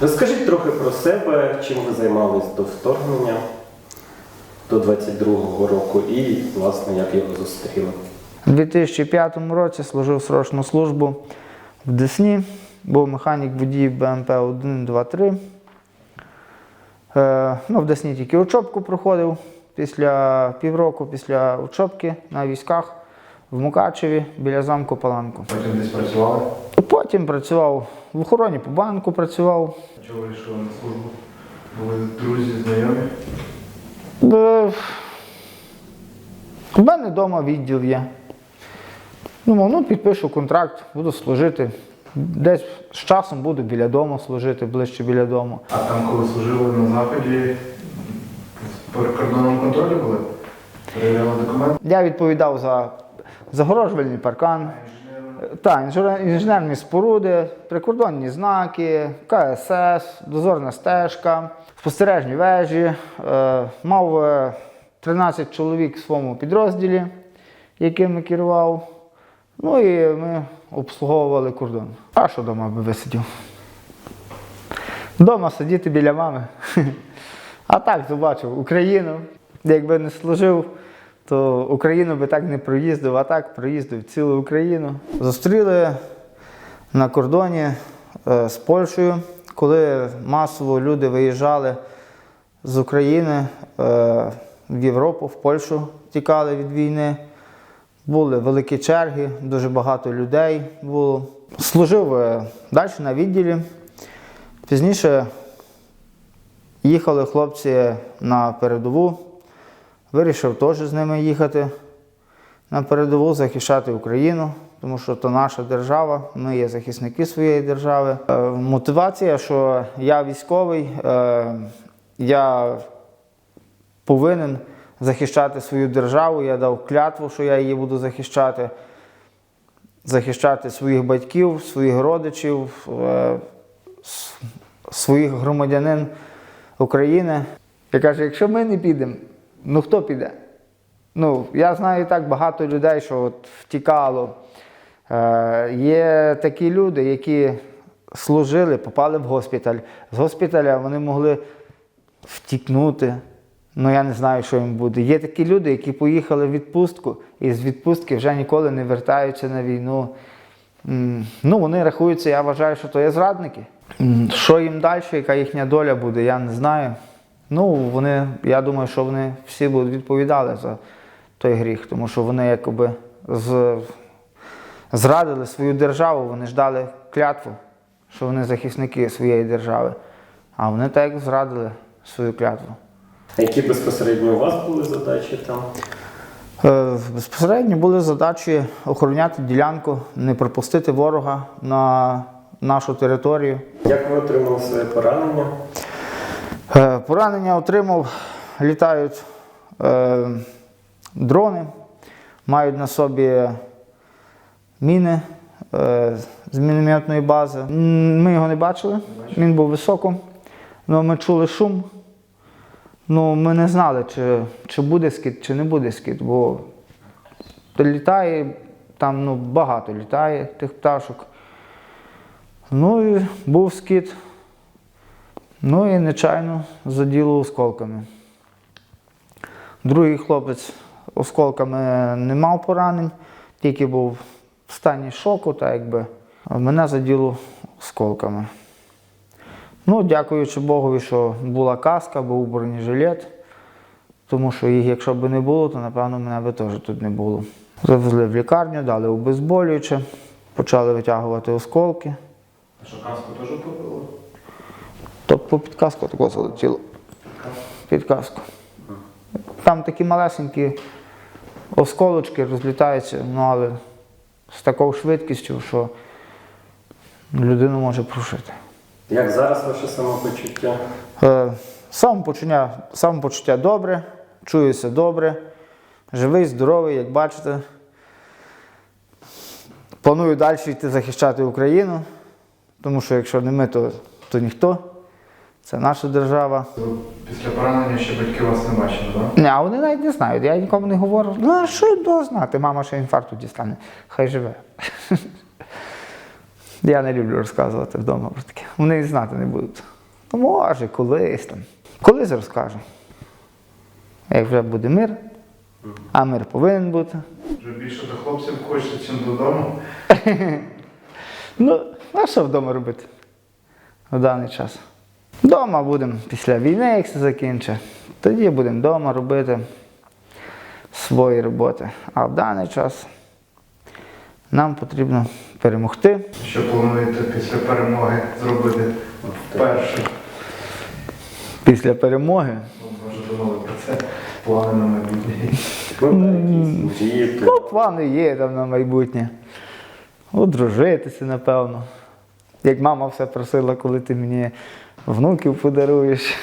Розкажіть трохи про себе, чим ви займались до вторгнення до 22-го року і, власне, як його зустріли. У 2005 році служив срочну службу в Десні, був механік водій БМП 1, 2, 3. Е, ну, в Десні тільки учобку проходив після півроку після учобки на військах в Мукачеві біля замку Паланку. Потім десь працювали. Потім працював в охороні по банку, працював. Чого вирішили на службу? Були друзі, знайомі? Е, У мене вдома відділ є. Думав, ну підпишу контракт, буду служити. Десь з часом буду біля дому служити, ближче біля дому. А там, коли служили на заході, в прикордонному контролі були? Перевіряли документи? Я відповідав за загорожувальний паркан, та, інженер- інженерні споруди, прикордонні знаки, КСС, дозорна стежка, спостережні вежі. Е, мав е, 13 чоловік в своєму підрозділі, якими керував. Ну і ми обслуговували кордон. А що вдома би висидів? Вдома сидіти біля мами. А так побачив Україну. Якби не служив, то Україну би так не проїздив, а так проїздив цілу Україну. Зустріли на кордоні е, з Польщею, коли масово люди виїжджали з України е, в Європу, в Польщу тікали від війни. Були великі черги, дуже багато людей було. Служив е, далі на відділі. Пізніше їхали хлопці на передову. Вирішив теж з ними їхати на передову, захищати Україну, тому що то наша держава, ми є захисники своєї держави. Е, Мотивація, що я військовий, е, я повинен захищати свою державу. Я дав клятву, що я її буду захищати, захищати своїх батьків, своїх родичів, е, своїх громадянин України. Я кажу, якщо ми не підемо, ну хто піде? Ну, я знаю так багато людей, що от втікало. Е, є такі люди, які служили, попали в госпіталь. З госпіталя вони могли втікнути. Ну, я не знаю, що їм буде. Є такі люди, які поїхали в відпустку і з відпустки вже ніколи не вертаються на війну. Ну, вони рахуються, я вважаю, що то є зрадники. Що їм далі, яка їхня доля буде, я не знаю. Ну, вони, я думаю, що вони всі будуть відповідали за той гріх, тому що вони якоби з, зрадили свою державу, вони ж дали клятву, що вони захисники своєї держави. А вони так як зрадили свою клятву. А які безпосередньо у вас були задачі там? Е, Безпосередньо були задачі охороняти ділянку, не пропустити ворога на нашу територію. Як ви отримали своє поранення? Е, Поранення отримав, літають е, дрони, мають на собі міни е, з мінометної бази. Ми його не бачили, він був високо, але ми чули шум. Ну, ми не знали, чи, чи буде скид, чи не буде скид, бо літає, там ну, багато літає тих пташок. Ну і був скид. Ну і нечайно заділо осколками. Другий хлопець осколками не мав поранень, тільки був в стані шоку, так якби. Мене заділо осколками. Ну, дякуючи Богові, що була каска, був бронежилет, тому що їх, якщо б не було, то напевно мене би теж тут не було. Завезли в лікарню, дали обезболююче, почали витягувати осколки. А що каску теж побило? Тобто підказку такого залетіло. Підказку. Там такі малесенькі осколочки розлітаються, ну але з такою швидкістю, що людину може прошити. Як зараз ваше самопочуття? Е, Самопочуття, самопочуття добре, чуюся добре, живий, здоровий, як бачите. Планую далі йти захищати Україну, тому що якщо не ми, то, то ніхто. Це наша держава. Після поранення ще батьки вас не бачили, так? Ні, а вони навіть не знають. Я нікому не говорю. Ну, а що їм того знати? Мама ще інфаркту дістане. Хай живе. Я не люблю розказувати вдома про таке. Вони і знати не будуть. Ну, може, колись там. Колись розкажу. Як вже буде мир, а мир повинен бути. Вже більше до хлопців хочеться, ніж додому. Ну, а що вдома робити в даний час? Вдома будемо після війни, як це закінчить. Тоді будемо вдома робити свої роботи. А в даний час нам потрібно перемогти. Що плануєте після перемоги зробити вперше? Після перемоги. Ну, Може думали про це. Плани на майбутнє. Ну, плани є там на майбутнє. Одружитися, напевно. Як мама все просила, коли ти мені внуків подаруєш.